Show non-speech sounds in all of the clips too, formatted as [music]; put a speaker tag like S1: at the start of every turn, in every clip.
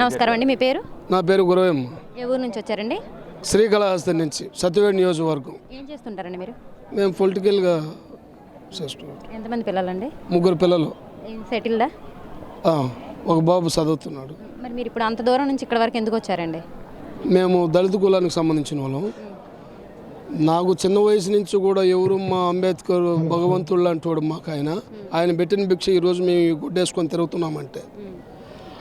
S1: నమస్కారం అండి మీ పేరు?
S2: నా పేరు గురవమ్మ
S1: ఏ ఊరు నుంచి వచ్చారండి?
S2: శ్రీకాళహస్తి నుంచి సత్యవేడి నియోజకవర్గం.
S1: ఏం చేస్తుంటారండి మీరు?
S2: మేము పొలిటికల్గా చేస్తున్నాం.
S1: ఎంతమంది పిల్లలండి?
S2: ముగ్గురు పిల్లలు.
S1: సెటిల్డా
S2: ఒక బాబు చదువుతున్నాడు.
S1: మరి మీరు ఇప్పుడు అంత దూరం నుంచి ఇక్కడ వరకు ఎందుకు వచ్చారండి?
S2: మేము దళిత కులానికి సంబంధించిన వాళ్ళం. నాకు చిన్న వయసు నుంచి కూడా ఎవరు మా అంబేద్కర్ భగవంతుడు లాంటి వాడు మాకు ఆయన. ఆయన పెట్టిన భిక్ష ఈరోజు మేము గుడ్డేసుకొని తిరుగుతున్నామంటే.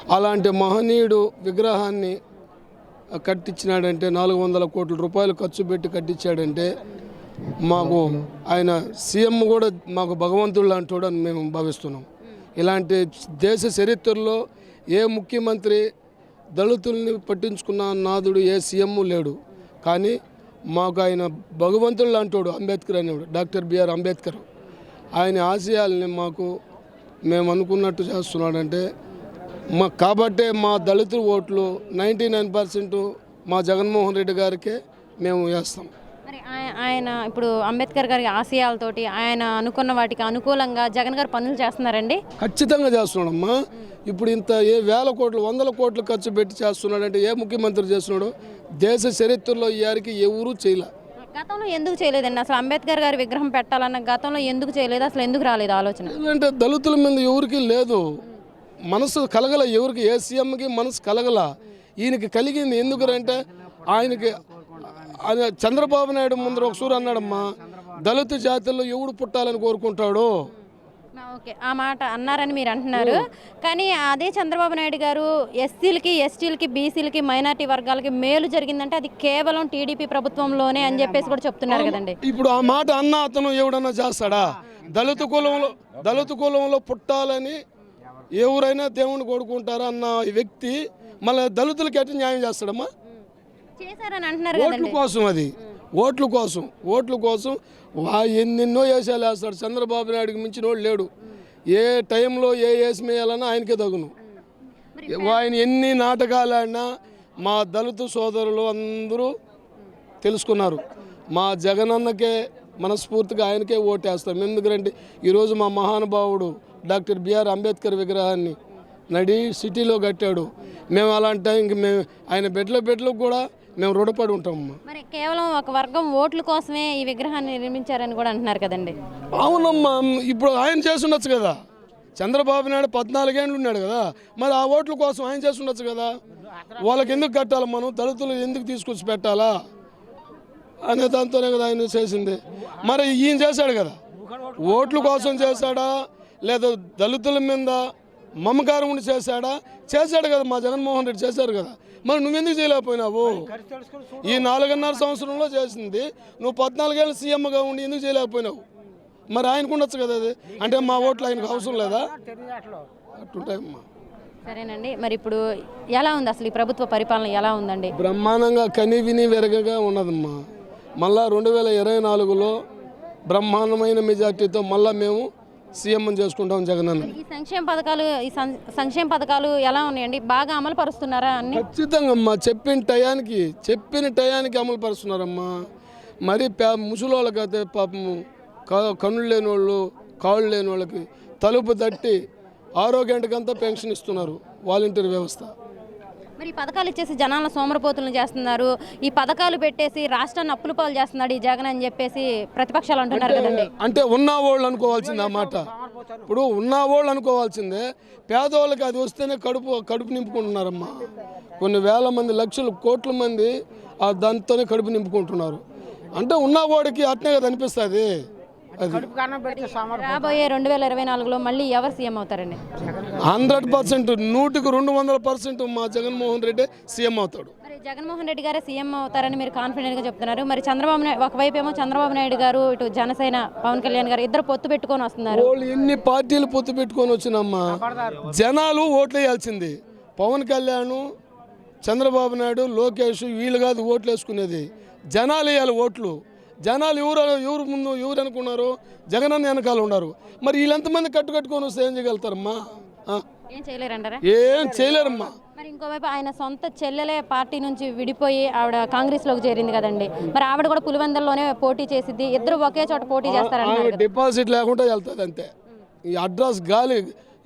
S2: అలాంటి మహనీయుడు విగ్రహాన్ని కట్టించినాడంటే నాలుగు వందల కోట్ల రూపాయలు ఖర్చు పెట్టి కట్టించాడంటే మాకు ఆయన సీఎం కూడా మాకు భగవంతుడు లాంటి అని మేము భావిస్తున్నాం. ఇలాంటి దేశ చరిత్రలో ఏ ముఖ్యమంత్రి దళితుల్ని పట్టించుకున్న నాదుడు ఏ సీఎం లేడు. కానీ మాకు ఆయన భగవంతుడు లాంటోడు అంబేద్కర్ అనేవాడు డాక్టర్ బిఆర్ అంబేద్కర్. ఆయన ఆశయాల్ని మాకు మేము అనుకున్నట్టు చేస్తున్నాడంటే మా కాబట్టే మా దళితుల ఓట్లు నైంటీ నైన్ పర్సెంట్ మా జగన్మోహన్ రెడ్డి గారికే మేము వేస్తాం.
S1: మరి ఆయ- ఆయన ఇప్పుడు అంబేద్కర్ గారి ఆశయాలతోటి ఆయన అనుకున్న వాటికి అనుకూలంగా జగన్ గారు పనులు చేస్తున్నారండి?
S2: ఖచ్చితంగా చేస్తున్నాడమ్మా. ఇప్పుడు ఇంత ఏ వేల కోట్లు వందల కోట్లు ఖర్చు పెట్టి చేస్తున్నాడంటే ఏ ముఖ్యమంత్రి చేస్తున్నాడు? దేశ చరిత్రలో ఈ యారికి ఎవరూ చేయలే.
S1: గతంలో ఎందుకు చేయలేదండి? అసలు అంబేద్కర్ గారి విగ్రహం పెట్టాలన్న గతంలో ఎందుకు చేయలేదు? అసలు ఎందుకు రాలేదు ఆలోచన?
S2: ఎందుకంటే దళితుల మీద ఎవరికి లేదు. మనసు కలగల ఎవరికి? ఏ సీఎంకి మనసు కలగల? ఈయనకి కలిగింది ఎందుకంటే ఆయనకి ఆయన చంద్రబాబు నాయుడు ముందర ఒక సూరు అన్నాడమ్మా దళిత జాతుల్లో ఎవడు పుట్టాలని కోరుకుంటాడు?
S1: ఓకే. ఆ మాట అన్నారని మీరు అంటున్నారు. కానీ అదే చంద్రబాబు నాయుడు గారు ఎస్సీలకి ఎస్టీలకి బీసీలకి మైనార్టీ వర్గాలకి మేలు జరిగిందంటే అది కేవలం టీడీపీ ప్రభుత్వంలోనే అని చెప్పేసి కూడా చెప్తున్నారు కదండి.
S2: ఇప్పుడు ఆ మాట అన్న అతను ఎవడన్నా చేస్తాడా? దళిత కులంలో దళిత కులంలో పుట్టాలని ఎవరైనా దేవుని కొడుకుంటారా అన్న వ్యక్తి మళ్ళీ దళితులకి ఎట్లా న్యాయం చేస్తాడమ్మా?
S1: చేశారని అంటున్నారు
S2: ఓట్ల కోసం అది. ఓట్ల కోసం. ఓట్ల కోసం వా- ఎన్నెన్నో వేసాలు వేస్తాడు. చంద్రబాబు నాయుడుకి మించిన వాడు లేడు. ఏ టైంలో ఏ వేసి వేయాలన్నా ఆయనకే తగును. ఆయన ఎన్ని నాటకాలు ఆడినా మా దళిత సోదరులు అందరూ తెలుసుకున్నారు. మా జగనన్నకే మనస్ఫూర్తిగా ఆయనకే ఓటేస్తాం. ఎందుకంటే ఈరోజు మా మహానుభావుడు డాక్టర్ బిఆర్ అంబేద్కర్ విగ్రహాన్ని నడి సిటీలో కట్టాడు. మేము అలాంటి టైంకి మేము ఆయన బెడ్ల బెడ్లకు కూడా మేము రుణపడి ఉంటామమ్మా
S1: మరి కేవలం ఒక వర్గం ఓట్ల కోసమే ఈ విగ్రహాన్ని నిర్మించారని కూడా అంటున్నారు కదండి.
S2: అవునమ్మా ఇప్పుడు ఆయన చేసి ఉండొచ్చు కదా. చంద్రబాబు నాయుడు పద్నాలుగేళ్ళు ఉన్నాడు కదా. మరి ఆ ఓట్ల కోసం ఆయన చేసి ఉండొచ్చు కదా. వాళ్ళకి ఎందుకు కట్టాలి మనం? దళితులు ఎందుకు తీసుకొచ్చి పెట్టాలా? అనే దాంతోనే కదా ఆయన చేసింది. మరి ఈయన చేశాడు కదా. ఓట్ల కోసం చేశాడా? లేదా దళితుల మీద మమకారం ఉండి చేశాడా? చేశాడు కదా మా జగన్మోహన్ రెడ్డి చేశారు కదా. మరి నువ్వెందుకు చేయలేకపోయినావు? ఈ నాలుగున్నర సంవత్సరంలో చేసింది. నువ్వు పద్నాలుగేళ్ళు సీఎంగా ఉండి ఎందుకు చేయలేకపోయినావు? మరి ఆయనకు ఉండొచ్చు కదా అది. అంటే మా ఓట్లు ఆయనకు అవసరం లేదా? అట్టుంటాయమ్మా
S1: సరేనండి. మరి ఇప్పుడు ఎలా ఉంది అసలు ఈ ప్రభుత్వ పరిపాలన ఎలా ఉందండి?
S2: బ్రహ్మాండంగా కని విని వెరగగా ఉన్నదమ్మా. మళ్ళా రెండు వేల ఇరవై నాలుగులో బ్రహ్మాండమైన మెజార్టీతో మళ్ళా మేము సీఎం చేసుకుంటాం జగనన్న
S1: ఈ సంక్షేమ పథకాలు ఈ సంక్షేమ పథకాలు ఎలా ఉన్నాయండి? బాగా అమలు పరుస్తున్నారా అన్ని?
S2: ఖచ్చితంగా అమ్మా చెప్పిన టయానికి చెప్పిన టయానికి అమలు పరుస్తున్నారమ్మా. మరి పే ముసలోళ్ళకి అయితే పాపం క- కన్నులు లేని వాళ్ళు కాళ్ళు లేని వాళ్ళకి తలుపు తట్టి ఆరోగ్యానికంతా పెన్షన్ ఇస్తున్నారు వాలంటీర్ వ్యవస్థ.
S1: మరి ఈ పథకాలు ఇచ్చేసి జనాల సోమరపోతులను చేస్తున్నారు. ఈ పథకాలు పెట్టేసి రాష్ట్రాన్ని అప్పుల పాలు చేస్తున్నాడు ఈ జగన్ అని చెప్పేసి ప్రతిపక్షాలు అంటున్నారు కదండి.
S2: అంటే ఉన్నవాళ్ళు అనుకోవాల్సిందే ఆ మాట. ఇప్పుడు ఉన్నవాళ్ళు అనుకోవాల్సిందే. పేదవాళ్ళకి అది వస్తేనే కడుపు కడుపు నింపుకుంటున్నారమ్మా. కొన్ని వేల మంది లక్షలు కోట్ల మంది ఆ దాంతోనే కడుపు నింపుకుంటున్నారు. అంటే ఉన్నవాడికి అట్నే కదా అనిపిస్తుంది. అది.
S1: రాబోయే రెండు వేల ఇరవై నాలుగులో మళ్ళీ ఎవరు సీఎం అవుతారండి?
S2: హండ్రెడ్ పర్సెంట్ నూటికి రెండు వందల పర్సెంట్ మా జగన్మోహన్ రెడ్డి సీఎం అవుతాడు.
S1: మరి జగన్మోహన్ రెడ్డి గారే సీఎం అవుతారని మీరు కాన్ఫిడెంట్గా చెప్తున్నారు. మరి చంద్రబాబు నాయుడు ఒకవైపు ఏమో చంద్రబాబు నాయుడు గారు ఇటు జనసేన పవన్ కళ్యాణ్ గారు ఇద్దరు పొత్తు పెట్టుకొని వస్తున్నారు.
S2: వాళ్ళు ఎన్ని పార్టీలు పొత్తు పెట్టుకొని వచ్చినమ్మా? జనాలు ఓట్లు వేయాల్సింది పవన్ కళ్యాణ్ చంద్రబాబు నాయుడు లోకేష్ వీళ్ళు కాదు ఓట్లు వేసుకునేది జనాలు వేయాలి ఓట్లు. జనాలు ఎవరు ఎవరు ముందు ఎవరు అనుకున్నారు జగనన్న వెనకాల ఉన్నారు. మరి వీళ్ళెంతమంది కట్టు కట్టుకొని వస్తే ఏం చేయగలుగుతారమ్మా?
S1: ఏం చేయలేరంటారా?
S2: ఏం చేయలేరమ్మా.
S1: మరి ఇంకోవైపు ఆయన సొంత చెల్లెలే పార్టీ నుంచి విడిపోయి ఆవిడ కాంగ్రెస్లోకి చేరింది కదండి. మరి ఆవిడ కూడా పులివెందల్లోనే పోటీ చేసిద్ది. ఇద్దరు ఒకే చోట పోటీ చేస్తారంటున్నారు
S2: ఆమె డిపాజిట్ లేకుండా వెళ్తుంది అంతే. ఈ అడ్రస్ గాలి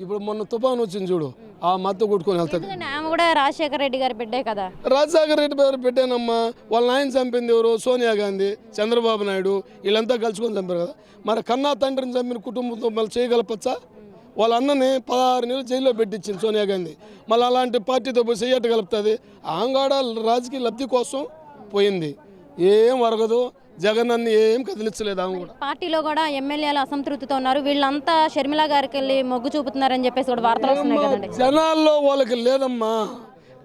S2: ఇప్పుడు మొన్న తుఫాన్ వచ్చింది చూడు ఆ మత్తు కొట్టుకొని వెళ్తుంది.
S1: ఆమె కూడా రాజశేఖర రెడ్డి గారి బిడ్డే కదా.
S2: రాజశేఖర రెడ్డి పేరు పెట్టానమ్మా వాళ్ళ నాయన చంపింది ఎవరు? సోనియా గాంధీ చంద్రబాబు నాయుడు. వీళ్ళంతా కలుసుకొని చంపారు కదా. మరి కన్నా తండ్రిని చంపిన కుటుంబంతో మళ్ళీ చేయగలపచ్చా? వాళ్ళ అన్నని పదహారు నెలలు జైల్లో పెట్టించింది సోనియా గాంధీ. మళ్ళీ అలాంటి పార్టీతో పోయి చెయ్యట కలుపుతుంది. ఆంగాడ రాజకీయ లబ్ధి కోసం పోయింది. ఏం వరగదు జగన్ అన్ని ఏం కదిలించలేదు ఆమె కూడా.
S1: పార్టీలో కూడా ఎమ్మెల్యేలు అసంతృప్తితో ఉన్నారు. వీళ్ళంతా షర్మిల గారికి వెళ్ళి మొగ్గు చూపుతున్నారని చెప్పేసి కూడా వార్తలు వస్తున్నాయి కదండి.
S2: జనాల్లో వాళ్ళకి లేదమ్మా.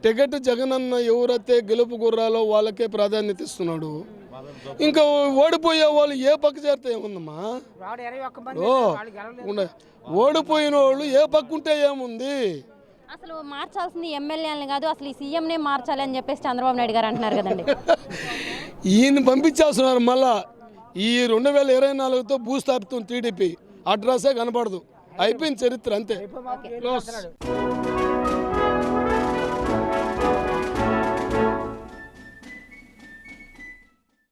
S2: టికెట్ జగన్ అన్న ఎవరైతే గెలుపు గుర్రాలో వాళ్ళకే ప్రాధాన్యత ఇస్తున్నాడు ఇంకా ఓడిపోయే వాళ్ళు ఏ పక్క చేరితే ఏముందమ్మా? ఓ. ఓడిపోయిన వాళ్ళు ఏ పక్క ఉంటే ఏముంది?
S1: అసలు మార్చాల్సింది ఎమ్మెల్యేలని కాదు అసలు ఈ సీఎంనే మార్చాలి అని చెప్పేసి చంద్రబాబు నాయుడు గారు అంటున్నారు కదండి. [laughs]
S2: ఈయన పంపించేస్తున్నారు మళ్ళా. ఈ రెండు వేల ఇరవై నాలుగుతో భూస్థాపితం టీడీపీ. అడ్రస్సే కనపడదు. అయిపోయింది చరిత్ర అంతే. క్లోజ్